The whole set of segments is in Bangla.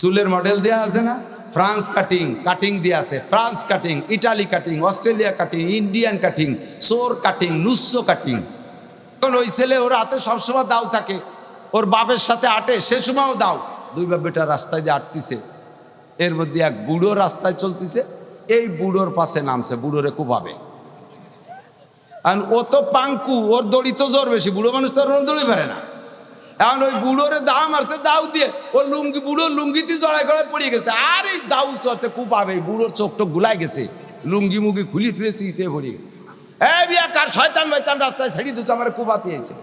চুলের মডেল দেওয়া আছে না? ফ্রান্স কাটিং কাটিং দিয়ে আছে। France cutting Italy cutting Australia cutting Indian cutting সোর কাটিং নুসো কাটিং এখন ওই ছেলে ওর হাতে সবসময় দাও থাকে। ওর বাপের সাথে আটে, সে সময়ও দাও। দুই বাপ বেটা রাস্তায় দিয়ে আটতিছে, এর মধ্যে এক বুড়ো রাস্তায় চলতিছে, এই বুড়োর পাশে নামছে, বুড়োরে কুপাবে। আর ও তো পাঙ্কু, ওর দড়ি তো জোর বেশি, বুড়ো মানুষ তো ওর দড়ি পারে না। এখন ওই বুড়োরে দাও মারছে দাউ দিয়ে ও লুঙ্গি, বুড়ো লুঙ্গিতে জড়াই করে পড়ে গেছে। আর এই দাউ চড়ছে খুব আবে, বুড়োর চোখ টোক গুলাই গেছে। লুঙ্গি মুগি খুলি টুলে শীতে পড়ে এ বিয়া কার? শয়তান বাইতান রাস্তায় ছেড়ে দিচ্ছে আমার কুপাতে এসে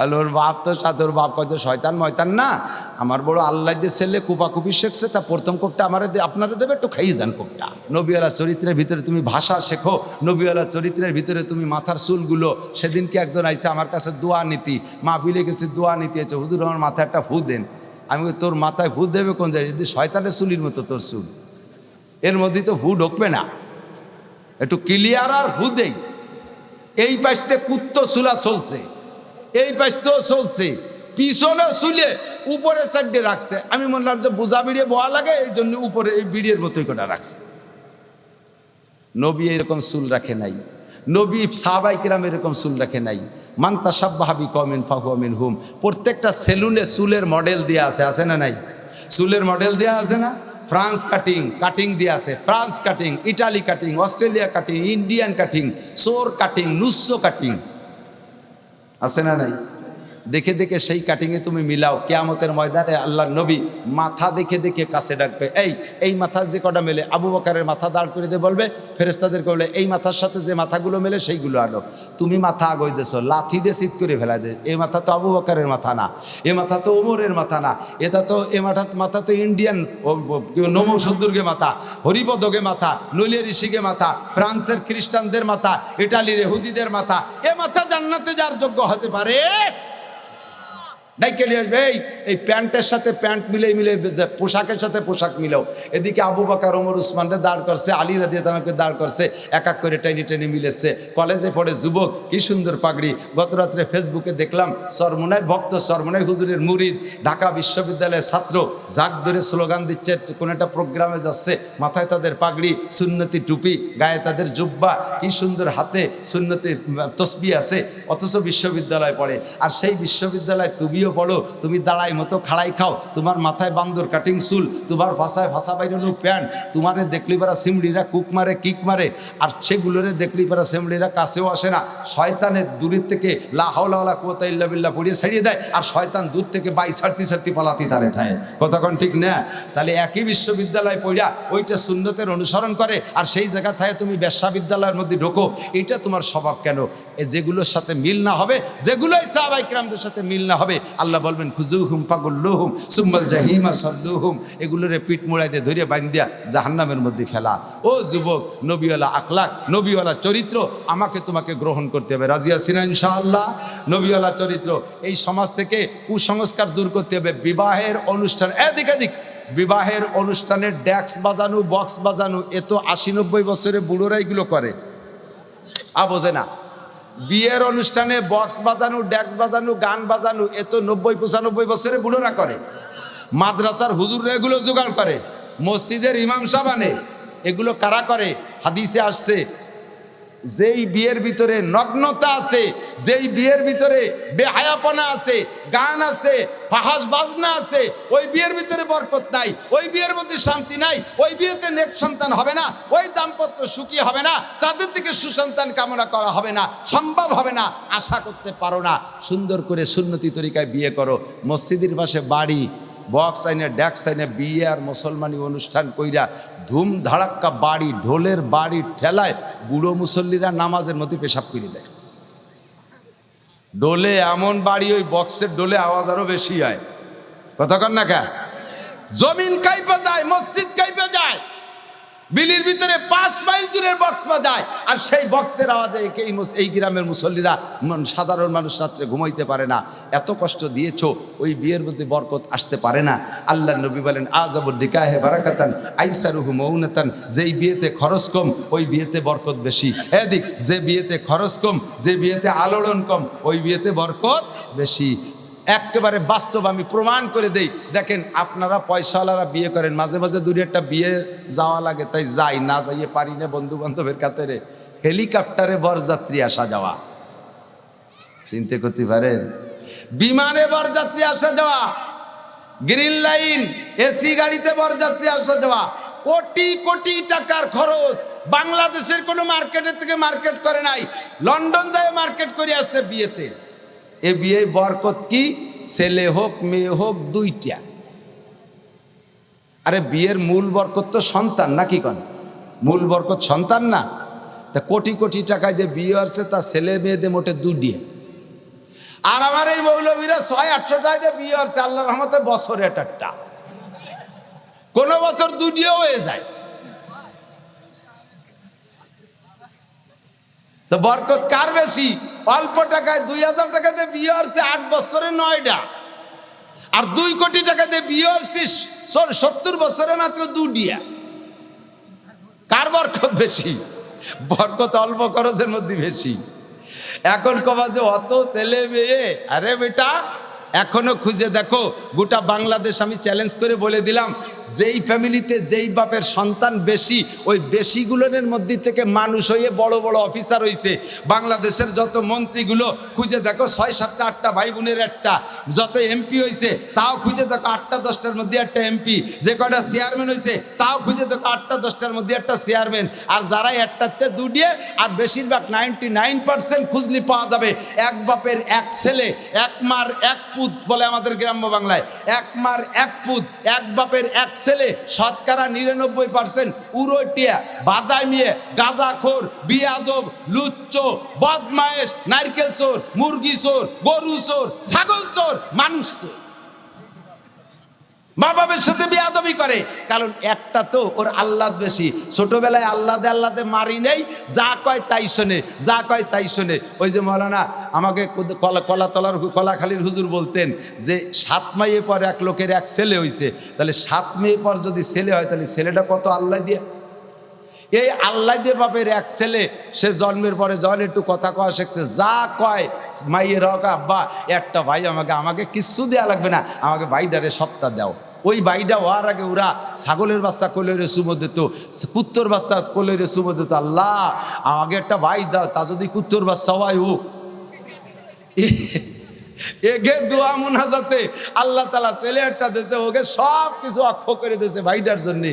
আর ওর বাপ তো সাথে, ওর বাপ কত শয়তান ময়তান না। আমার বড় আল্লাহ দিয়ে ছেলে কুপাকুপি শিখছে, তা প্রথম কোপটা আমার আপনারা দেবে? একটু খাইয়ে যান কোপটা। নবীওয়ালা চরিত্রের ভিতরে তুমি ভাষা শেখো নবীওয়ালা চরিত্রের ভিতরে তুমি মাথার চুলগুলো। সেদিনকে একজন আইসে আমার কাছে দোয়া নীতি, মা বিলে গেছে দোয়া নীতি, আছে হুদুর আমার মাথায় একটা ফু দেন। আমি তোর মাথায় ফু দেবে কোন যায় যদি শয়তানের চুলির মতো তোর চুল। এর মধ্যেই তো ফু ঢুকবে না। একটু ক্লিয়ার আর হু দেই। এই পাশতে কুত্ত চুলা চলছে। এই পাশ তো চলছে। পিছনে চুলে উপরে সাইডে রাখছে। আমি বললাম যে বোঝা বিড়িয়ে বয়া লাগে, এই জন্য উপরে এই বিড়িয়ের মতোই করে রাখছে। নবী এরকম চুল রাখে নাই। নবী সাহাবাই কিরাম এরকম চুল রাখে নাই। মান্তা সাব্বাহাবি কমিন আমিন হুম প্রত্যেকটা সেলুনে চুলের মডেল দেওয়া আছে আছে না নাই? চুলের মডেল দেওয়া আছে না? ফ্রান্স কাটিং কাটিং দিয়ে আছে। France cutting Italy cutting Australia cutting Indian cutting সোর কাটিং নুসো কাটিং আছে না নাই দেখে দেখে সেই কাটিংয়ে তুমি মিলাও। কেয়ামতের ময়দানে আল্লাহ নবী মাথা দেখে দেখে কাছে ডাকবে, এই এই মাথা যে কটা মেলে? আবু বকারের মাথা দাঁড় করে দিয়ে বলবে ফেরেস্তাদের বলে, এই মাথার সাথে যে মাথাগুলো মেলে সেইগুলো আনো। তুমি মাথা আগই দেছো, লাথি দিয়ে শীত করে ফেলা দে এই মাথা তো আবু বকারের মাথা না, এ মাথা তো ওমরের মাথা না, এটা তো, এ মাথা মাথা তো ইন্ডিয়ান নমো সদ্দুর্গে মাথা হরিপদগে মাথা, নইলে ঋষিকে মাথা, ফ্রান্সের খ্রিস্টানদের মাথা, ইটালির হুদিদের মাথা, এ মাথা জান্নাতে যার যোগ্য হতে পারে? ডাইকে নিয়ে আসবে, এই এই প্যান্টের সাথে প্যান্ট মিলে মিলে পোশাকের সাথে পোশাক মিলেও। এদিকে আবু বাকার, ওমর, উসমানরে দাঁড় করছে, আলী রাদিয়া দাঁড় করছে, এক এক করে টেনে টেনে মিলেছে। কলেজে পড়ে যুবক, কি সুন্দর পাগড়ি। গত রাত্রে ফেসবুকে দেখলাম সরমনের ভক্ত সরমনাই হুজুরের মুরিদ, ঢাকা বিশ্ববিদ্যালয়ের ছাত্র, জাগ ধরে স্লোগান দিচ্ছে, কোনো একটা প্রোগ্রামে যাচ্ছে, মাথায় তাদের পাগড়ি, সুন্নতি টুপি, গায়ে তাদের জুব্বা, কি সুন্দর হাতে সুন্নতি তসবি আছে, অথচ বিশ্ববিদ্যালয় পড়ে। আর সেই বিশ্ববিদ্যালয় তুমিও পড়ো, তুমি দাঁড়াই মতো খাড়াই খাও, তোমার মাথায় বান্দর কাটিং চুল, তোমার ভাষায় ভাষা বাইরানো প্যান্ট, তোমারে দেখলি পারা সিমড়িরা কুক মারে, কিক মারে, আর সেগুলোরে দেখলি পারা সিমড়িরা কাছেও আসে না। শয়তানের দূরের থেকে লাহাওলা কুয়াতা ইল্লা বিল্লা পড়িয়ে ছাড়িয়ে দেয়, আর শয়তান দূর থেকে বাই ছাড়তি ছাড়তি পালাতি তারে থাকে কতক্ষণ ঠিক না? তাহলে একই বিশ্ববিদ্যালয় পড়িয়া ওইটা সুন্নতের অনুসরণ করে, আর সেই জায়গা থেকে তুমি ব্যবসা বিদ্যালয়ের মধ্যে ঢোকো এটা তোমার স্বভাব কেন? এ যেগুলোর সাথে মিল না হবে, যেগুলোই সাহাবাইকরামদের সাথে মিল না হবে আল্লাহ বলবেন খুজু হুম পাগুল্লু হুম সুম্বল জাহিমা সল্লু হুম এগুলোরে পিঠ মোড়াই দিয়ে ধরে বান্ধিয়া জাহান্নামের মধ্যে ফেলা। ও যুবক, নবীওয়ালা আখলাক, নবীওয়ালা চরিত্র, আমাকে তোমাকে গ্রহণ করতে হবে। রাজিয়া সিনা ইনশাআল্লাহ? নবীওয়ালা চরিত্র, এই সমাজ থেকে কুসংস্কার দূর করতে হবে। বিবাহের অনুষ্ঠান, এদিক এদিক। বিবাহের অনুষ্ঠানের ড্যাক্স বাজানো, বক্স বাজানো, এ তো আশি নব্বই বছরে বুড়োরা এগুলো করে। আ, বোঝে না। বিয়ের অনুষ্ঠানে বক্স বাজানো ড্যাক্স বাজানো, গান বাজানো, এ তো নব্বই, পঁচানব্বই বছরে বুড়োরা করে। মাদ্রাসার হুজুররা এগুলো জোগাড় করে, মসজিদের ইমাম সাবানে এগুলো কারা করে? হাদিসে আসছে যেই বিয়ের ভিতরে নগ্নতা আছে, যেই বিয়ের ভিতরে বেহায়াপনা আছে, গান আছে, ফাহাস বাজনা আছে, ওই বিয়ের ভিতরে বরকত নাই, ওই বিয়ের মধ্যে শান্তি নাই, ওই বিয়েতে নেক সন্তান হবে না, ওই দাম্পত্য সুখী হবে না, তাদের থেকে সুসন্তান কামনা করা হবে না, সম্ভব হবে না, আশা করতে পারো না। সুন্দর করে সুন্নতি তরিকায় বিয়ে করো। মসজিদের পাশে বাড়ি বক্স আইনে ড্যাক্স আইনে, বিয়ে আর মুসলমানি অনুষ্ঠান কইরা ধুম ধাড়াক্কা বাড়ি, ঢোলের বাড়ি ঠেলায় বুড়ো মুসল্লিরা নামাজের মধ্যে পেশাব করে দেয়। ডোলে এমন বাড়ি, ওই বক্সের ডোলে আওয়াজ আরও বেশি হয়। কথা না কা? জমিন কাইপে যায়, মসজিদ কাইপে যায়। বিলির ভিতরে পাঁচ মাইল দূরের বক্স বাজায় আর সেই বক্সের আওয়াজে এই এই গ্রামের মুসল্লিরা সাধারণ মানুষ রাত্রে ঘুমাইতে পারে না। এত কষ্ট দিয়েছ, ওই বিয়ের মধ্যে বরকত আসতে পারে না। আল্লাহ নবী বলেন আজবর দিকাহে বারাকাতান, আইসারুহু মৌনাতান যেই বিয়েতে খরচ কম, ওই বিয়েতে বরকত বেশি। এদিক যে বিয়েতে খরচ কম, যে বিয়েতে আলোড়ন কম, ওই বিয়েতে বরকত বেশি। একেবারে বাস্তব আমি প্রমাণ করে দেই। দেখেন আপনারা পয়সাওয়ালারা বিয়ে করেন, মাঝে মাঝে দূরে একটা বিয়ে যাওয়া লাগে, তাই যাই, না যাইয়ে পারি না বন্ধু বান্ধবের কাতারে হেলিকপ্টারে বরযাত্রী আসা যাওয়া। চিনতে করতে পারেন? বিমানে বরযাত্রী আসা যাওয়া। গ্রিন লাইন, এসি গাড়িতে বরযাত্রী আসা যাওয়া। কোটি কোটি টাকার খরচ। বাংলাদেশের কোনো মার্কেটের থেকে মার্কেট করে নাই। লন্ডন যায় মার্কেট করে আসছে বিয়েতে। এ বিয়ে বরকত কি? ছেলে হোক, মেয়ে হোক, দুইটা। আরে বিয়ের মূল বরকত তো সন্তান, নাকি কন? মূল বরকত সন্তান না? তা কোটি কোটি টাকায় দিয়ে বিয়ে আসছে, তা ছেলে মেয়েদের মোটে দুডিয়ে আর আমার এই মৌলবীরা ছয়, আটশো টাকায় দিয়ে বিয়ে আসছে আল্লাহ রহমতে বছরে একটা। কোনো বছর দুটিও হয়ে যায়। তো বরকত কার বেশি? অল্প টাকায় দুই হাজার টাকা দিয়ে বিয়ে হচ্ছে আট বছরে নয়টা। আর দুই কোটি টাকা দিয়ে বিয়ে হচ্ছে সত্তর বছরে মাত্র দুটিয়া কার বরকত বেশি? বরকত অল্প খরচের মধ্যে বেশি। এখন কবা যে অত ছেলে মেয়ে, আরে বেটা এখনও খুঁজে দেখো, গোটা বাংলাদেশ আমি চ্যালেঞ্জ করে বলে দিলাম, যেই ফ্যামিলিতে যেই বাপের সন্তান বেশি, ওই বেশিগুলোর মধ্যে থেকে মানুষ হয়ে বড় বড় অফিসার হয়েছে বাংলাদেশের যত মন্ত্রীগুলো, খুঁজে দেখো ছয় সাতটা, আটটা ভাই বোনের একটা, যত এমপি হয়েছে তাও খুঁজে দেখো আটটা, দশটার মধ্যে একটা এমপি যে কয়টা চেয়ারম্যান হয়েছে তাও খুঁজে দেখো আটটা, দশটার মধ্যে একটা চেয়ারম্যান আর যারা একটাতে দুটিয়ে আর বেশিরভাগ নাইনটি নাইন পার্সেন্ট খুঁজলি পাওয়া যাবে। এক বাপের এক ছেলে, এক মার এক পুত বলে আমাদের গ্রাম্য বাংলায়। এক মার এক পুত, এক বাপের এক ছেলে, শতকরা নিরানব্বই পার্সেন্ট উরোটিয়া বাদামিয়ে গাঁজাখোর বিয়াদব, লুচ্চ, বদমায়েশ, নারকেল চোর, মুরগি চোর, গরু চোর, ছাগল চোর, মানুষ চোর। মা বাবার সাথে বিয়াদবি করে। কারণ একটা তো ওর আল্লাদ বেশি। ছোটবেলায় আল্লাদে আল্লাদে মারি নেই, যা কয় তাই শোনে, যা কয় তাই শোনে। ওই যে মৌলানা আমাকে কলা কলাতলার কলাখালির হুজুর বলতেন যে, সাত মাইয়ে পর এক লোকের এক ছেলে হয়েছে তাহলে সাত মেয়ে পর যদি ছেলে হয়, তাহলে ছেলেটা কত আল্লাহ দিয়ে? এই আল্লাহ দিয়ে বাপের এক ছেলে, সে জন্মের পরে যখন একটু কথা কওয়া শিখছে, যা কয় মাইয়ের হক, আব্বা, একটা ভাই আমাকে আমাকে কিচ্ছু দেওয়া লাগবে না। আমাকে ভাইডারে সপ্তাহ দাও। ওই বাইটা হওয়ার আগে ওরা ছাগলের বাচ্চা কোলেরে সুমো দিত কুত্তর বাচ্চা কোলেরে সুমো দিত আল্লাহ আমাকে একটা ভাই দাও তা যদি কুত্তর বাচ্চা হয় ও। এগে দোয়া মুনাজাতে আল্লাহ তালা ছেলে একটা দিয়েছে, ওকে সব কিছু অক্ষ করে দিয়েছে ভাইটার জন্যে।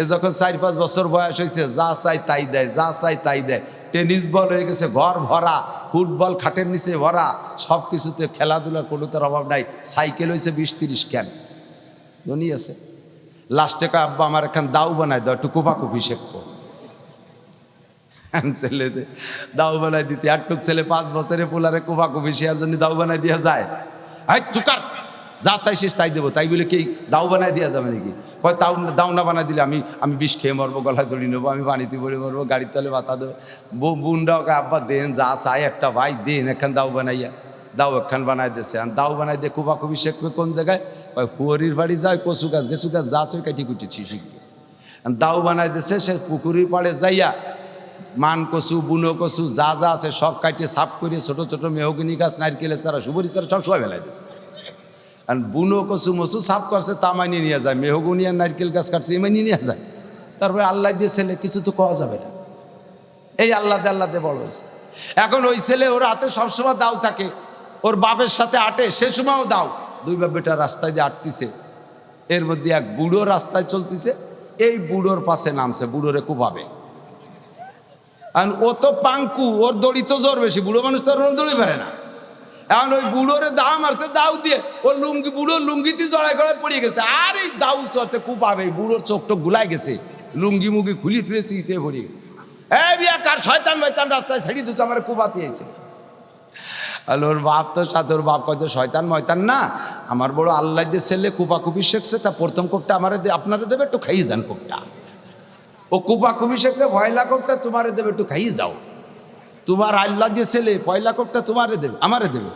এ যখন চার পাঁচ বছর বয়স হয়েছে যা চাই তাই দেয়, যা চাই তাই দেয়। টেনিস বল হয়ে গেছে, ঘর ভরা, ফুটবল খাটের নিচে ভরা সব কিছুতে খেলাধুলার কোনো তার অভাব নাই। সাইকেল হয়েছে বিশ তিরিশ ক্যান। ধনী আছে। লাস্টে কয়, আব্বা, আমার এখান দাও বানাই দাও, একটু কোপাকুপি শেখবো ছেলেতে দাও বানাই দিতে। একটুক ছেলে পাঁচ বছরে পোলারে কোপাকুপি শেয়ার জন্য দাও বানাই দেওয়া যায়। হাই চুকার যা চাইছিস তাই দেবো। তাই বলে কি, দাও বানাই দেওয়া যাবে নাকি? কয়, তাও দাও না বানাই দিলে আমি আমি বিষ খেয়ে মরবো, গলায় দড়ি নেব, আমি পানিতে পড়ে মরবো, গাড়ির তলে বাতা দেবো। বুনটাও আব্বা, দেন, যা চাই একটা ভাই, দেন, এখান দাও বানাইয়া। দাও, একখান বানাই দিয়েছে আর দাও বানাই দিয়ে কুবাকুবি শেখবে কোন জায়গায়? পুকুরির বাড়ি যায়, কচু গাছ গেছু গাছ যা সে কাটি কুটিছি শিখবে দাও বানাই দিয়েছে সে পুকুরির পাড়ে যাইয়া মান কচু, বুনো কচু, যা যা আছে সব কাটিয়ে সাফ করে ছোট ছোট মেহগিনি গাছ নারকেলের চারা সুবরি চারা সব সবাই ফেলাই দিয়েছে আর বুনো কচু, মচু সাফ করছে, তা মানিয়ে নিয়ে যায়। মেহগুনি আর নারকেল গাছ কাটছে, এই মানিয়ে নিয়ে যায়। তারপরে আল্লাহ দিয়ে ছেলে, কিছু তো পাওয়া যাবে না। এই আল্লাহ দে আল্লাহ দে বড় হয়েছে। এখন ওই ছেলে, ওর হাতে সবসময় দাও থাকে। ওর বাপের সাথে আটে, সে সময়ও দাও দুই বাপ বেটা রাস্তায় দিয়ে আটতিছে, এর মধ্যে এক বুড়ো রাস্তায় চলতিছে, এই বুড়োর পাশে নামছে, বুড়োরে কুপাবে। আর ও তো পাঙ্কু, ওর দড়ি তো জোর বেশি, বুড়ো মানুষ তো ওর দড়ি পারে না। এখন ওই বুড়োরে দাও মারছে দাও দিয়ে, ও লুঙ্গি, বুড়ো লুঙ্গিতে জড়াই গড়ায় পড়ে গেছে, আর এই দাউ চড়ছে, কুপাবে বুড়োর চোখ টোক গুলাই গেছে, লুঙ্গি মুগি খুলি শীতে পড়ে গেছে এই বিয়া কার শয়তান, ময়তান রাস্তায় ছেড়ে দিচ্ছে আমার কুপাতে এসে আর ওর বাপ তো সাথে বাপ কত শয়তান, ময়তান না। আমার বড় আল্লাহ দিয়ে ছেলে কুপাকুপি শেখছে, তা প্রথম কোপটা আমারে আপনারা দেবে, একটু খাইয়ে যান কোপটা। ও কুপাকুপি শেখছে, পয়লা কোপটা তোমারে দেবে, একটু খাইয়ে যাও। তোমার আল্লাহ দিয়ে ছেলে, পয়লা কোপটা তোমারে দেবে, আমারে দেবে।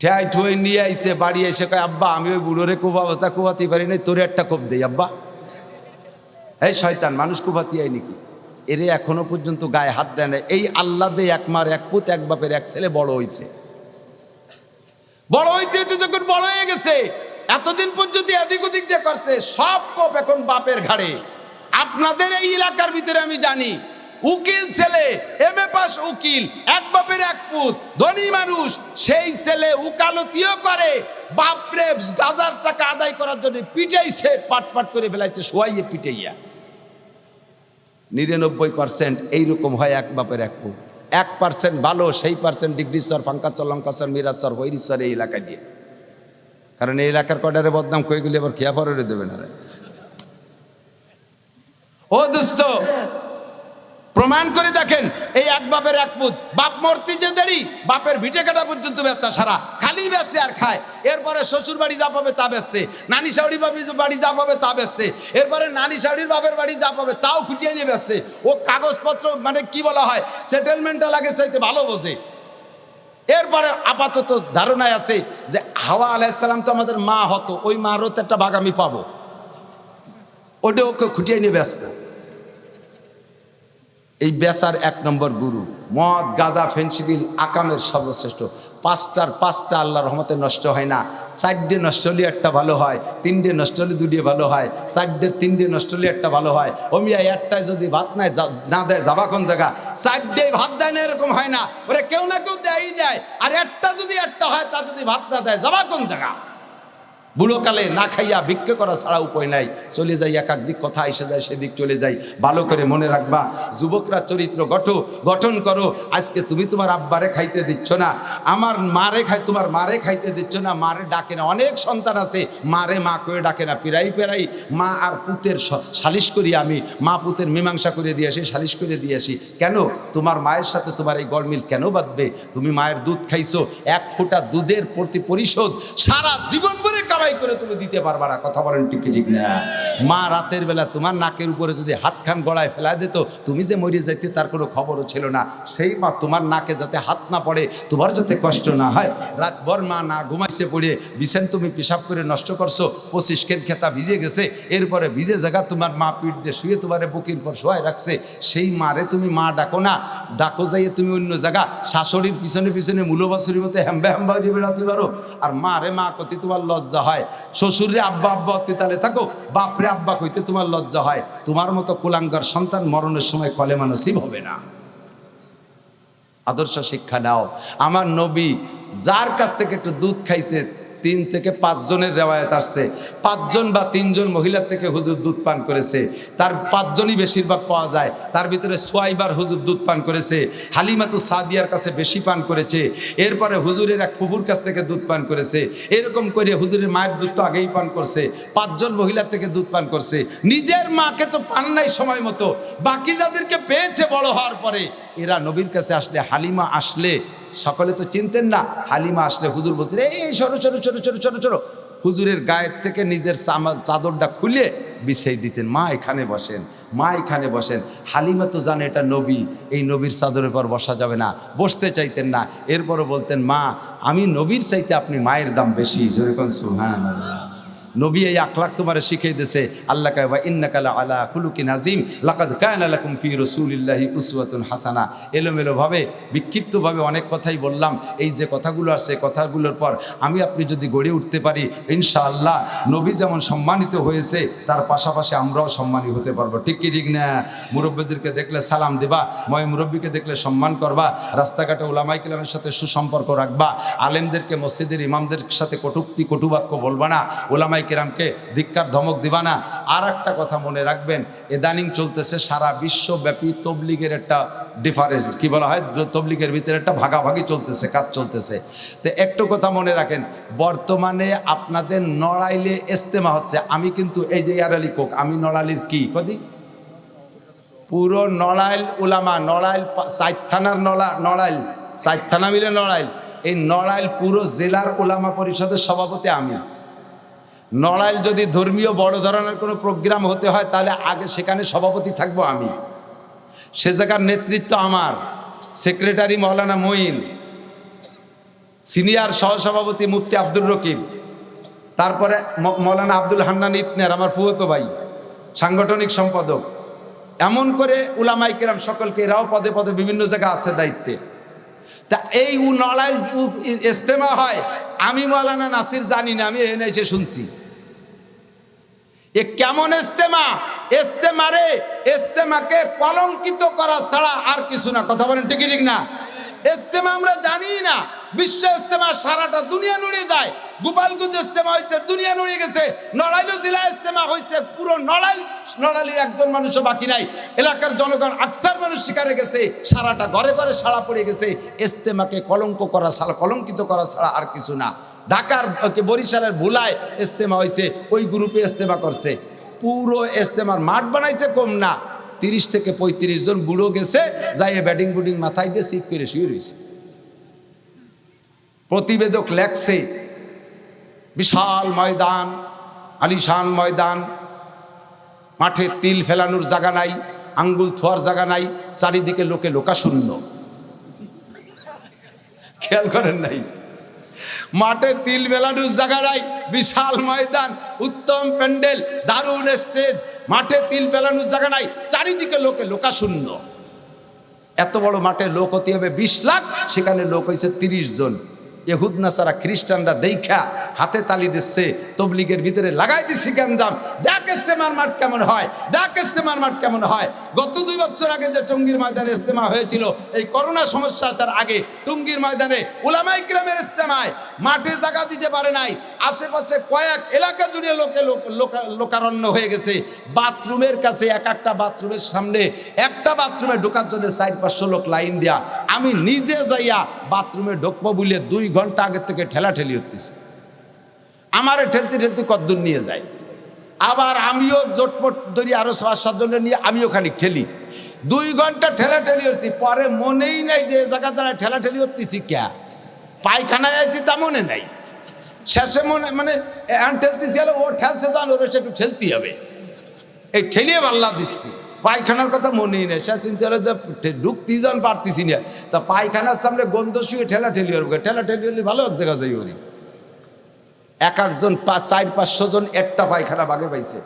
ঠ্যাই ঠুয়ে নিয়ে আইসে বাড়ি এসে কয়, আব্বা, আমি ওই বুড়োরে কুবাবো তা পারি নাই, তোরে একটা কোপ দেই, আব্বা। এই শয়তান, মানুষ কুবাতি আই নাকি? এরে এখনও পর্যন্ত গায়ে হাত দেয় না এই আল্লাহ এক মার, এক পুত, এক বাপের, এক ছেলে বড় হয়েছে বড় হইতে হইতে যখন বড় হয়ে গেছে, এতদিন পর্যন্ত এদিক ওদিক দিয়ে করছে, সব কোপ এখন বাপের ঘাড়ে। আপনাদের এই এলাকার ভিতরে আমি জানি, উকিল ছেলে এম এ পাস উকিল, এক বাপের এক পুত, ধনী মানুষ, সেই ছেলে উকালতিও করে, বাপরে গাজার টাকা আদায় করার জন্য পিটাইছে, পাট পাট করে ফেলাইছে, শোয়াইয়ে পিটাইয়া। নিরানব্বই পার্সেন্ট এইরকম হয় এক বাপের এক পুত। এক পার্সেন্ট ভালো, সেই পার্সেন্ট ডিগ্রিশ্বর ফাঙ্কাচর লঙ্কাচর মিরাচর হৈরিশ্বর এই এলাকা দিয়ে। কারণ এই এলাকার কডারে বদনাম কয়ে গেলে আবার খেয়া পরে দেবে না ও দুষ্ট! প্রমাণ করে দেখেন, এই এক বাপের এক পুত। বাপ মূর্তি যে দেরি, বাপের ভিটে কাটা পর্যন্ত বেচা সারা। খালি বেচছে আর খায়। এরপরে শ্বশুর বাড়ি যা পাবে তা বেচছে। নানি শাড়ি বাড়ি যা পাবে তা বেচছে। এরপরে নানি শাড়ির বাপের বাড়ি যা পাবে তাও খুঁটিয়ে নিয়ে বেচছে। ও কাগজপত্র মানে কি বলা হয় সেটেলমেন্টটা লাগে চাইতে ভালো বোঝে। এরপরে আপাতত ধারণায় আছে যে হাওয়া আলাইসালাম তো আমাদের মা হতো, ওই মারও তো একটা ভাগ আমি পাবো। ওটা ওকে খুঁটিয়ে নিয়ে ব্যস্ত এই বেসার এক নম্বর গুরু। মদ, গাজা ফেন্সিডিল আকামের সর্বশ্রেষ্ঠ। পাঁচটার পাঁচটা আল্লাহর রহমতে নষ্ট হয় না। চারটে নষ্ট হলে একটা ভালো হয়, তিনটে নষ্ট হলে দুটিয়ে ভালো হয়, চারটে, তিনটে নষ্ট হলে একটা ভালো হয়। অমিয়া একটায় যদি ভাত নাই না দেয়, যাবা কোন জায়গা? চারটে ভাত দেয় না, এরকম হয় না। ওরে কেউ না কেউ দেয়ই দেয়। আর একটা যদি একটা হয়, তা যদি ভাত না দেয়, যাবা কোন জায়গা? বুড়োকালে না খাইয়া ভিক্ষে করা ছাড়া উপায় নাই। চলে যাই এক এক দিক কথা এসে যায়, সেদিক চলে যাই। ভালো করে মনে রাখবা, যুবকরা চরিত্র গঠো, গঠন করো। আজকে তুমি তোমার আব্বারে খাইতে দিচ্ছ না, আমার মারে খাই, তোমার মারে খাইতে দিচ্ছ না, মারে ডাকে না। অনেক সন্তান আছে, মারে মা করে ডাকে না পেরাই পেরাই মা আর পুতের সালিশ করি আমি, মা পুতের মীমাংসা করে দিয়ে আসি, সালিশ করে দিয়ে আসি। কেন? তোমার মায়ের সাথে তোমার এই গড়মিল কেন বাঁধবে? তুমি মায়ের দুধ খাইছো, এক ফোঁটা দুধের প্রতি পরিশোধ সারা জীবন ভরে করে তুমি দিতে পারবা না। কথা বলেন ঠিক ঠিক না? মা রাতের বেলা তোমার নাকের উপরে যদি হাত খান গলায় ফেলা দিত, তুমি যে মরে যাইতে তার কোনো খবরও ছিল না। সেই মা তোমার নাকে যাতে হাত না পড়ে, তোমার যাতে কষ্ট না হয়। রাতভর মা না ঘুমাইছে পড়ে, বিছান তুমি পেশাব করে নষ্ট করছ, পঁচিশ কেন খেতা ভিজে গেছে। এরপরে ভিজে জায়গা তোমার মা পিঠ দিয়ে শুয়ে তোমার বুকের পর শোয়াই রাখছে। সেই মারে তুমি মা ডাকো না, ডাকো যাইয়ে তুমি অন্য জায়গা। শাশুড়ির পিছনে পিছনে মূলবাসুরির মতো হ্যাম্বা হ্যাম্বা বেড়াতে পারো। আর মা রে মা কতি তোমার লজ্জা হয়। শ্বশুরে আব্বা আব্বা অতি তালে থাকো, বাপরে আব্বা কইতে তোমার লজ্জা হয়। তোমার মতো কুলাঙ্গার সন্তান মরণের সময় কলেমা নসিব হবে না। আদর্শ শিক্ষা নাও। আমার নবী যার কাছ থেকে একটু দুধ খাইছে তিন থেকে পাঁচজনের রেওয়ায়ত আসছে। পাঁচজন বা তিনজন মহিলার থেকে হুজুর দুধ পান করেছে। তার পাঁচজনই বেশিরভাগ পাওয়া যায়। তার ভিতরে সোয়াইবার হুজুর দুধ পান করেছে। হালিমাতু সাদিয়ার কাছে বেশি পান করেছে। এরপরে হুজুরের এক ফুফুর কাছ থেকে দুধ পান করেছে। এরকম করে হুজুরের মায়ের দুধ তো আগেই পান করছে। পাঁচজন মহিলার থেকে দুধ পান করছে। নিজের মাকে তো পান নাই সময় মতো। বাকি যাদেরকে পেয়েছে বড় হওয়ার পরে এরা নবীর কাছে আসলে, হালিমা আসলে, সকলে তো চিনতেন না, হালিমা আসলে হুজুর বলতেন, এই সরো সরো সরো সরো সরো সরো। হুজুরের গায়ের থেকে নিজের চাদরটা খুলে বিছাই দিতেন, মা এখানে বসেন, মা এখানে বসেন। হালিমা তো জানে এটা নবী, এই নবীর চাদরের পর বসা যাবে না, বসতে চাইতেন না। এরপরও বলতেন, মা, আমি নবীর চাইতে আপনি মায়ের দাম বেশি। যেরকম সুহান নবী এই আখলাক তোমারে শিখিয়ে দিয়েছে আল্লাহ কাবা ইন্নাকালা আলা খুলুকি নাজিম লাকাদ কায়না লাকুম ফি রসুলিল্লাহি উসওয়াতুন হাসানা। এলোমেলোভাবে, বিক্ষিপ্তভাবে অনেক কথাই বললাম। এই যে কথাগুলো আছে কথাগুলোর পর আমি আপনি যদি গড়ে উঠতে পারি, ইনশাআল্লাহ নবী যেমন সম্মানিত হয়েছে, তার পাশাপাশি আমরাও সম্মানী হতে পারব। ঠিক কি ঠিক না? মুরব্বীদেরকে দেখলে সালাম দেবা, ময় মুরব্বীকে দেখলে সম্মান করবা, রাস্তাঘাটে ওলামাই কিলামের সাথে সুসম্পর্ক রাখবা, আলেমদেরকে, মসজিদের ইমামদের সাথে কটুক্তি, কটুবাক্য বলবা না। ওলামাই কিরামকে ধিক্কার ধমক দিবা না। আর একটা কথা মনে রাখবেন এদানিং চলতেছে সারা বিশ্বব্যাপী তবলিগের একটা ডিফারেন্স কি বলা হয়? তবলিগের ভিতরে একটা ভাগাভাগি চলতেছে, কাজ চলতেছে। তো একটু কথা মনে রাখেন, বর্তমানে আপনাদের নড়াইলে ইস্তেমা হচ্ছে। আমি কিন্তু এই যে ইয়ার আলী কোক, আমি নড়ালির কি? কদি পুরো নড়াইল উলামা, নড়াইল সাইড থানার নড়া নড়াইল সাইড থানা মিলে নড়াইল। এই নড়াইল পুরো জেলার উলামা পরিষদের সভাপতি আমি। নড়াইল যদি ধর্মীয় বড় ধরনের কোনো প্রোগ্রাম হতে হয়, তাহলে আগে সেখানে সভাপতি থাকব আমি। সে জায়গার নেতৃত্ব আমার, সেক্রেটারি মৌলানা মঈন, সিনিয়র সহসভাপতি মুফতি আব্দুর রকিব, তারপরে মৌলানা আব্দুল হান্নান ইতনের আমার ফুয়তো ভাই, সাংগঠনিক সম্পাদক। এমন করে উলামাই কেরাম সকলকে, এরাও পদে পদে বিভিন্ন জায়গায় আছে দায়িত্বে। তা এই নড়াইল ইস্তেমা হয়, আমি মৌলানা নাসির জানি না, আমি এনে এসে শুনছি। এ কেমন ইস্তেমা? ইস্তেমারে ইস্তেমাকে কলঙ্কিত করা ছাড়া আর কিছু না। কথা বলেন ঠিকই ঠিক না? ইস্তেমা আমরা জানি না। বিশ্ব ইস্তেমা সারাটা দুনিয়া নুড়ে যায়। গোপালগঞ্জ ইস্তেমা হয়েছে দুনিয়া নুড়ে গেছে। নড়াইল জেলা ইস্তেমা হয়েছে পুরো নড়াইল, নড়াইলের একজন মানুষও বাকি নাই। এলাকার জনগণ আকসার মানুষ শিকারে গেছে, সারাটা ঘরে ঘরে সাড়া পড়ে গেছে। ইস্তেমাকে কলঙ্ক করা ছাড়া, কলঙ্কিত করা ছাড়া আর কিছু না। ঢাকার বরিশালের ভুলায় ইস্তেমা হয়েছে ওই গ্রুপে ইস্তেমা করছে। পুরো ইস্তেমার মাঠ বানাইছে কম না, তিরিশ থেকে পঁয়ত্রিশ জন বুড়ো গেছে যাই ব্যাটিং বুটিং মাথায় দিয়ে শীত করে শুয়ে রয়েছে প্রতিবেদক লেখছে, বিশাল ময়দান, আলিশান ময়দান, মাঠে তিল ফেলানোর জায়গা নাই, আঙ্গুল থোয়ার জায়গা নাই, চারিদিকে লোকে লোকাশূন্য। খেয়াল করেন নাই? মাঠে তিল মেলানোর জায়গা নাই বিশাল ময়দান, উত্তম প্যান্ডেল, দারুণ স্টেজ। মাঠে তিল মেলানোর জায়গা নাই চারিদিকে লোকে লোকাশূন্য। এত বড় মাঠে লোক হতে হবে বিশ লাখ, সেখানে লোক হয়েছে তিরিশ জন। এহুদ নাসারা, খ্রিস্টানরা দেখা হাতে তালি দিচ্ছে, তবলিগের ভিতরে লাগাই দিচ্ছে গ্যাঞ্জাম। দেখ ইস্তেমার মাঠ কেমন হয়, দেখ ইস্তেমার মাঠ কেমন হয়। গত দুই বছর আগে যে টঙ্গীর ময়দানে ইস্তেমা হয়েছিল, এই করোনা সমস্যা আসার আগে টঙ্গীর ময়দানে উলামাই গ্রামের ইস্তেমায় মাঠে জায়গা দিতে পারে নাই। আশেপাশে কয়েক এলাকা জুড়ে লোকা- লোকারণ্য হয়ে গেছে। বাথরুমের কাছে এক একটা বাথরুমের সামনে, একটা বাথরুমে ঢোকার জন্য চার পাঁচশো লোক লাইন দেয়া। আমি নিজে যাইয়া বাথরুমে ঢুকবো বলে দুই ঘণ্টা আগে থেকে ঠেলা ঠেলি হতেছে আমারে ঠেলতে ঠেলতে কদ্দূর নিয়ে যায়? আবার আমিও জোটপট ধরি আরও পাঁচ সাতজনে নিয়ে আমিও খানিক ঠেলি। দুই ঘণ্টা ঠেলা ঠেলি হচ্ছি পরে মনেই নাই যে জায়গা দ্বারা ঠেলা ঠেলি হতেছি ক্যা পায়খানায় আছি তা মনে নাই। শেষে মনে মানে ঠেলতেছি ও ঠেলছে জান ওর একটু ঠেলতেই হবে। এই ঠেলিয়ে পাল্লা দিচ্ছি। পায়খানার কথা মনেই নেই। সে চিন্তা হলো যে ঢুকতি যান পারতেছি না তা পায়খানার সামনে গন্ধ শুয়ে ঠেলা ঠেলি হবে ঠেলা ঠেলি হলে ভালো এক জায়গা যাই ওরি এক একজন পাঁচ চার পাঁচশো জন একটা পায়খানা বাগে পাইছে।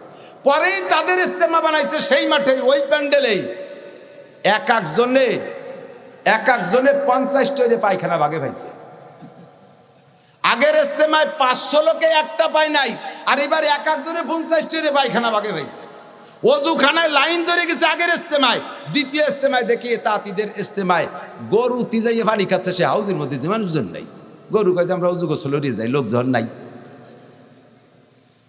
পরেই তাদের ইস্তেমা বানাইছে সেই মাঠে, ওই প্যান্ডেলেই। এক একজনে এক একজনে পঞ্চাশ টরে পায়খানা বাগে পাইছে। আগের ইস্তেমায় পাঁচশো লোকে একটা পায় নাই। আর এবার এক একজনে পঞ্চাশ টরে পায়খানা বাগে পাইছে। অজুখানায় লাইন ধরে গেছে আগের ইস্তেমায়, দ্বিতীয় ইস্তেমায় দেখি তাঁতিদের ইস্তেমায় গরু তিজাইয়ে পানি খাচ্ছে সে হাউজের মধ্যে, মানুষজন নাই। গরু কাজে আমরা অজু গোসলরে যাই, লোকজন নাই।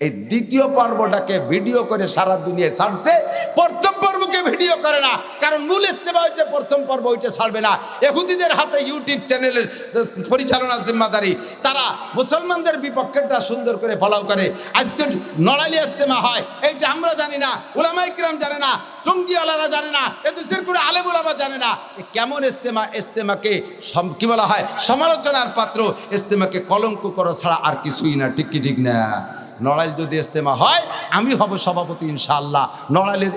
এই দ্বিতীয় পর্বটাকে ভিডিও করে সারা দুনিয়ায় ছাড়ছে, প্রথম পর্বকে ভিডিও করে না। কারণ মূল ইস্তেমা হচ্ছে প্রথম পর্ব, ওইটা ছাড়বে না। এহুদিদের হাতে ইউটিউব চ্যানেলের পরিচালনা জিম্মাদারি। তারা মুসলমানদের বিপক্ষেরটা সুন্দর করে ফলাও করে। আজকে নড়ালি ইস্তেমা হয়, এইটা আমরা জানি না উলামাইকরাম জানে না টঙ্গিওয়ালারা জানে না, এদেশের করে আলেম উলামা জানে না। কেমন ইস্তেমা ইস্তেমাকে কি বলা হয়? সমালোচনার পাত্র ইস্তেমাকে কলঙ্ক করা ছাড়া আর কিছুই না, ঠিক কি, ঠিক না? নড়াইল যদি ইস্তেমা হয়, আমি হব সভাপতি ইনশাআল্লাহ। নড়াইলের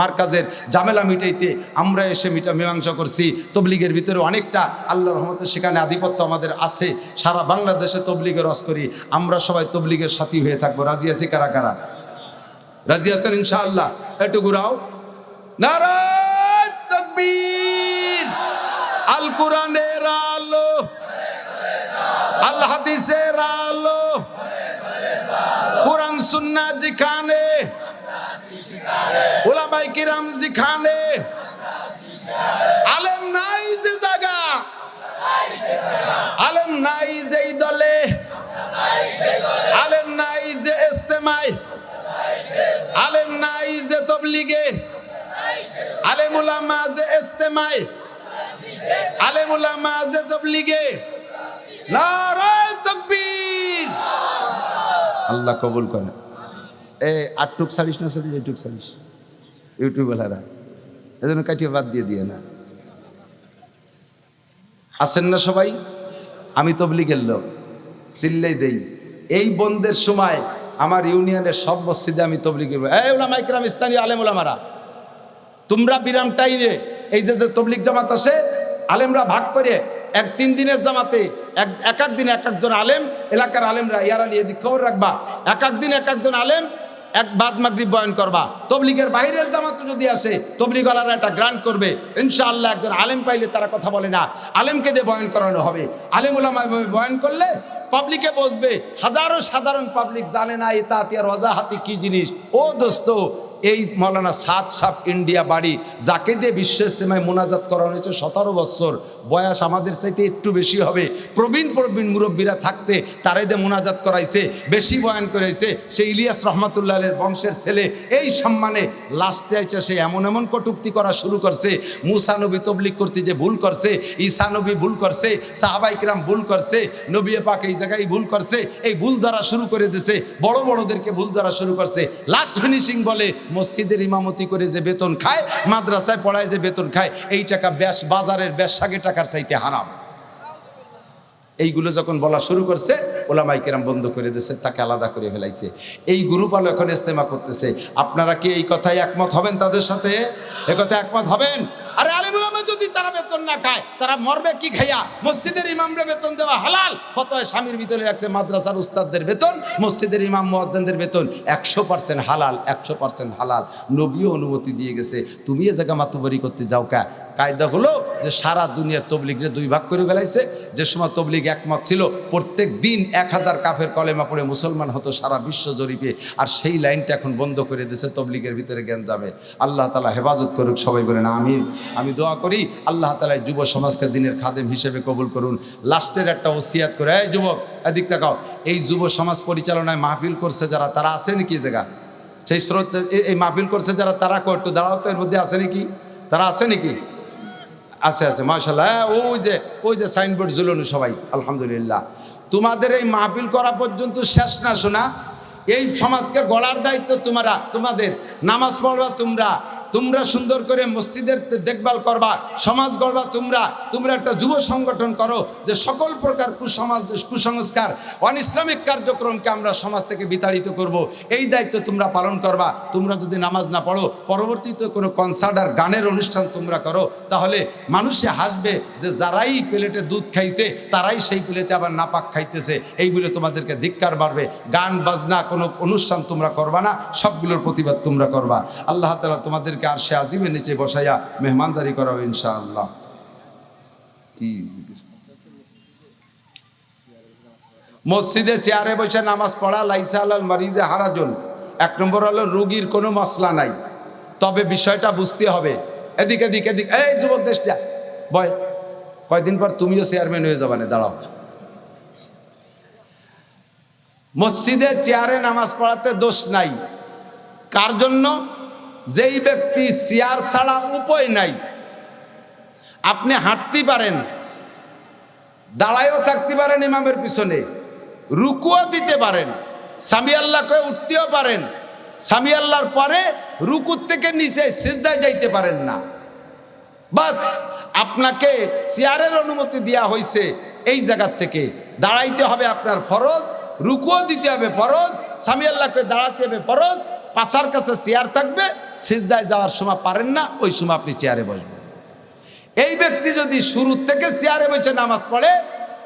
মার্কাজের জামেলা মিটাইতে আমরা এসে মিটা মীমাংসা করছি। তবলিগের ভিতরে অনেকটা আল্লাহ রহমতে সেখানে আধিপত্য আমাদের আছে। সারা বাংলাদেশে তবলিগের রস করি। আমরা সবাই তবলিগের সাথী হয়ে থাকব। রাজি আছি কারা কারা? রাজি আছেন ইনশাআল্লাহ? একটু ঘুরাও। নারায় আল কোরআনের আলো। আল হাদিসের আলো। কোরআন সুন্না যেখানে ওলামাই কিরাম যেখানে, আলেম নাই যে জায়গা, আলেম নাই যে দলে, আলেম নাই যে ইস্তেমায় আলেম নাই যে তবলিগে, আলেম উলামা যে ইস্তেমায় আলেম উলামা যে তবলিগে, নারায় তকবীর। আল্লাহ কবুল করে। এ আটটুক সারিস না সারিস এইটুক সারিস ইউটিউবওয়ালারা এজন্য কাটিয়ে বাদ দিয়ে দিয়ে না। আসেন না সবাই? আমি তবলিগের লোক চিল্লাই দেই। এই বন্ধের সময় আমার ইউনিয়নের সব মসজিদে আমি তবলিগের এই ওলামাইকরাম স্থানীয় আলেম ওলামারা তোমরা বিরাম টাইনে এই যে যে তবলিক জামাত আছে, আলেমরা ভাগ করে এক তিন দিনের জামাতে এক এক দিন এক একজন আলেম, এলাকার আলেমরা ইয়ার আলী এদিক খবর রাখবা। এক এক দিন এক একজন আলেম, এক বাদ মাগরিব বয়ন করবা। তবলিগের বাইরের জামাতে যদি আসে তবলিগলারা একটা গ্রান্ট করবে। ইনশাআল্লাহ একজন আলেম পাইলে তারা কথা বলে না। আলেমকে দিয়ে বয়ন করানো হবে। আলেম ওলামা এভাবে বয়ন করলে পাবলিকে বসবে। হাজারো সাধারণ পাবলিক জানে না এই তাঁতি আর অজাহাতি কি জিনিস। ও দোস্ত এই মৌলানা সাত সাপ ইন্ডিয়া বাড়ি, যাকে দিয়ে বিশ্ব ইস্তেমায় মোনাজাত করানো হয়েছে সতেরো বছর, বয়স আমাদের চাইতে একটু বেশি হবে। প্রবীণ প্রবীণ মুরব্বীরা থাকতে তারে দিয়ে মোনাজাত করাইছে, বেশি বয়ান করাইছে। সে ইলিয়াস রহমাতুল্লাহের বংশের ছেলে, এই সম্মানে লাস্টে আইছে সে এমন এমন কটুক্তি করা শুরু করছে। মুসা নবী তবলিক করতে যে ভুল করছে, ঈসা নবী ভুল করছে সাহাবাইকরাম ভুল করছে, নবী পাক এই জায়গায় ভুল করছে, এই ভুল ধরা শুরু করে দিছে, বড় বড়দেরকে ভুল ধরা শুরু করছে। লাস্ট ফিনিশিং বলে মসজিদের ইমামতি করে যে বেতন খায়, মাদ্রাসায় পড়ায় যে বেতন খায়, এই টাকা ব্যাস, বাজারের ব্যবসাকে টাকার চাইতে হারাম। এইগুলো যখন বলা শুরু করছে ওলামাই কেরাম বন্ধ করে দিয়েছে, তাকে আলাদা করে ফেলাইছে। এই গ্রুপ আলো এখন ইস্তেমা করতেছে। আপনারা কি এই কথায় একমত হবেন তাদের সাথে? একমত হবেন? আরে বেতন না খায়, তারা মরবে কি খাইয়া? মসজিদের ইমামরা বেতন দেওয়া হালাল। কত স্বামীর ভিতরে রাখছে মাদ্রাসার উস্তাদদের বেতন, মসজিদের ইমাম মুয়াজ্জিনদের বেতন একশো পার্সেন্ট হালাল, একশো পার্সেন্ট হালাল। নবীও অনুমতি দিয়ে গেছে, তুমি এ জায়গা মাতুবারি করতে যাও কা? কায়দা হলো যে সারা দুনিয়ার তবলিগরে দুই ভাগ করে ফেলাইছে। যে সময় তবলিগ একমত ছিল, প্রত্যেক দিন এক হাজার কাফের কলেমা পড়ে মুসলমান হতো, সারা বিশ্ব জরিপে। আর সেই লাইনটা এখন বন্ধ করে দিয়েছে, তবলিগের ভিতরে জ্ঞান যাবে। আল্লাহ তালা হেফাজত করুক, সবাই বলেন আমিন। আমি দোয়া করি, আল্লাহ তালা যুব সমাজকে দিনের খাদেম হিসেবে কবুল করুন। লাস্টের একটা ওসিয়াত করে, এই যুবক, এদিক তাকাও। এই যুব সমাজ পরিচালনায় মাহফিল করছে যারা, তারা আছে নাকি জায়গা সেই স্রোত, এই- এই মাহফিল করছে যারা, তারা কো একটু দাঁড়াও তো, এর মধ্যে আছে নাকি? তারা আছে নাকি? আছে আছে মাশাল্লাহ হ্যাঁ ওই যে ওই যে সাইনবোর্ড ঝুলুন সবাই, আলহামদুলিল্লাহ। তোমাদের এই মাহফিল করা পর্যন্ত শেষ না, শোনা? এই সমাজকে গড়ার দায়িত্ব তোমরা, তোমাদের, নামাজ পড়বা তোমরা তোমরা সুন্দর করে মসজিদের দেখভাল করবা, সমাজ গড়বা তোমরা তোমরা একটা যুব সংগঠন করো যে সকল প্রকার কুসমাজ, কুসংস্কার, অনিসলামিক কার্যক্রমকে আমরা সমাজ থেকে বিতাড়িত করব। এই দায়িত্ব তোমরা পালন করবা। তোমরা যদি নামাজ না পড়ো, পরবর্তীতে কোনো কনসার্ট আর গানের অনুষ্ঠান তোমরা করো, তাহলে মানুষে হাসবে যে যারাই প্লেটে দুধ খাইছে, তারাই সেই প্লেটে আবার নাপাক খাইতেছে। এই বলে তোমাদেরকে ধিক্কার বাড়বে গান, বাজনা, কোনো অনুষ্ঠান তোমরা করবা না, সবগুলোর প্রতিবাদ তোমরা করবা। আল্লাহ তালা তোমাদেরকে আর সে আজিমের নিচে বসাইয়া মেহমানদারি করাবে ইনশাআল্লাহ। কি মসজিদে চেয়ারে বসে নামাজ পড়া, লাইসা আলাল মারিদে হারাজন। এক নম্বর হলো রুগীর কোনো মশলা নাই। তবে বিষয়টা বুঝতে হবে। এদিক এদিক এদিক, এই যুবক দেশটা বয়, কয়দিন পর তুমিও চেয়ারম্যান হয়ে যাবানে, দাঁড়াও। মসজিদের চেয়ারে নামাজ পড়াতে দোষ নাই। কার জন্য? যেই ব্যক্তি চেয়ার ছাড়া উপায় নাই, আপনি হাঁটতে পারেন, দাঁড়ায়ও থাকতে পারেন ইমামের পিছনে, রুকুও দিতে পারেন, স্বামী আল্লাহকে উঠতেও পারেন, স্বামী আল্লাহর পরে রুকুর থেকে নিচে সিজদায় যাইতে পারেন না। বাস, আপনাকে চেয়ারের অনুমতি দেওয়া হয়েছে এই জায়গার থেকে। দাঁড়াইতে হবে আপনার ফরজ, রুকুও দিতে হবে ফরজ, স্বামী আল্লাহকে দাঁড়াতে হবে ফরজ পাশার কাছে চেয়ার থাকবে, সিজদায় যাওয়ার সময় পারেন না, ওই সময় আপনি চেয়ারে বসবেন। এই ব্যক্তি যদি শুরু থেকে চেয়ারে বসে নামাজ পড়ে,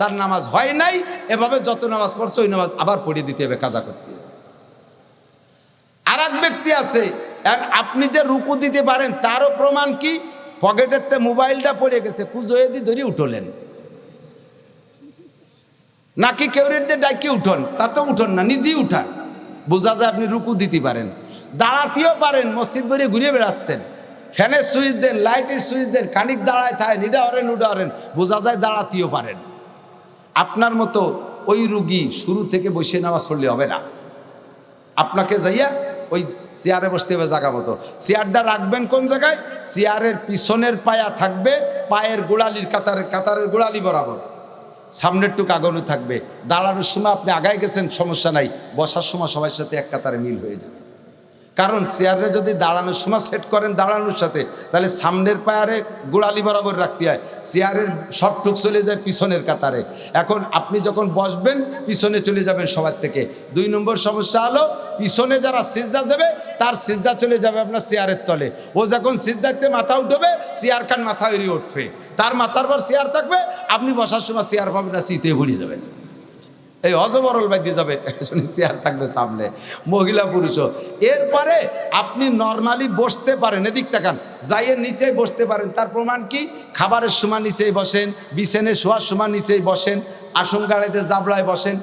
তার নামাজ হয় নাই, এভাবে যত নামাজ পড়ছে ওই নামাজ আবার পড়িয়ে দিতে হবে, কাজা করতে আর এক ব্যক্তি আছে, আর আপনি যে রুকু দিতে পারেন, তারও প্রমাণ কি? পকেটের তে মোবাইলটা পড়ে গেছে কুজোয়ে দিয়ে ধরে উঠলেন। নাকি কেউরের দিয়ে ডাকি উঠন, তা তো উঠন না, নিজেই উঠান। বোঝা যায় আপনি রুকু দিতে পারেন। দাঁড়াতেও পারেন, মসজিদ বেরিয়ে ঘুরে বেড়াচ্ছেন। ফ্যানের সুইচ দেন, লাইটের সুইচ দেন, খানিক দাঁড়ায় থাকেন ইডা হরেন উডা হরেন বোঝা যায় দাঁড়াতেও পারেন। আপনার মতো ওই রুগী শুরু থেকে বসে নামাজ পড়লে হবে না। আপনাকে যাইয়া ওই চেয়ারে বসতে হবে জায়গা মতো। চেয়ারটা রাখবেন কোন জায়গায়? চেয়ারের পিছনের পায়া থাকবে, পায়ের গোড়ালির কাতারের কাতারের গোড়ালি বরাবর। সামনের টুক আগানো থাকবে। দাঁড়ানোর সময় আপনি আগায় গেছেন, সমস্যা নাই। বসার সময় সবার সাথে এক কাতারে মিল হয়ে যাবে। কারণ চেয়ারে যদি দাঁড়ানোর সময় সেট করেন দাঁড়ানোর সাথে, তাহলে সামনের পায়ারে গোড়ালি বরাবর রাখতে হয়। চেয়ারের সব টুক চলে যায় পিছনের কাতারে। এখন আপনি যখন বসবেন, পিছনে চলে যাবেন সবার থেকে। দুই নম্বর সমস্যা হলো, পিছনে যারা সিজদা দেবে, তার সিজদা চলে যাবে আপনার চেয়ারের তলে। ও যখন সিজদাতে মাথা উঠবে, চেয়ার খান মাথা এড়িয়ে উঠবে। তার মাথার পর চেয়ার থাকবে, আপনি বসার সময় চেয়ার পাবেন না শীতে ভুলে যাবেন। এই অজবরল বাইতে যাবে চেয়ার থাকবে সামনে, মহিলা পুরুষও এরপরে আপনি নর্মালি বসতে পারেন, এদিক তাকান, যাইয়ে নিচে বসতে পারেন। তার প্রমাণ কি? খাবারের সময় নিচেই বসেন, বিছানে শোয়ার সময় নিচেই বসেন, আসন গাড়িতে জাবলায় বসেন।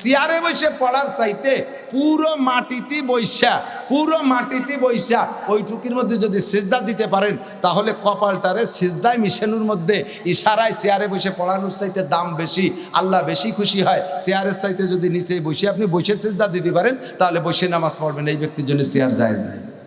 চেয়ারে বসে পড়ার চাইতে পুরো মাটিতে বৈশা, পুরো মাটিতে বৈশা। ওইটুকির মধ্যে যদি সিজদা দিতে পারেন, তাহলে কপালটারে সিজদায় মিশানোর মধ্যে ইশারায় চেয়ারে বসে পড়ানোর চাইতে দাম বেশি, আল্লাহ বেশি খুশি হয়। চেয়ারের চাইতে যদি নিচে বসে আপনি বসে সিজদা দিতে পারেন, তাহলে বসে নামাজ পড়বেন, এই ব্যক্তির জন্য চেয়ার জায়েজ নেই।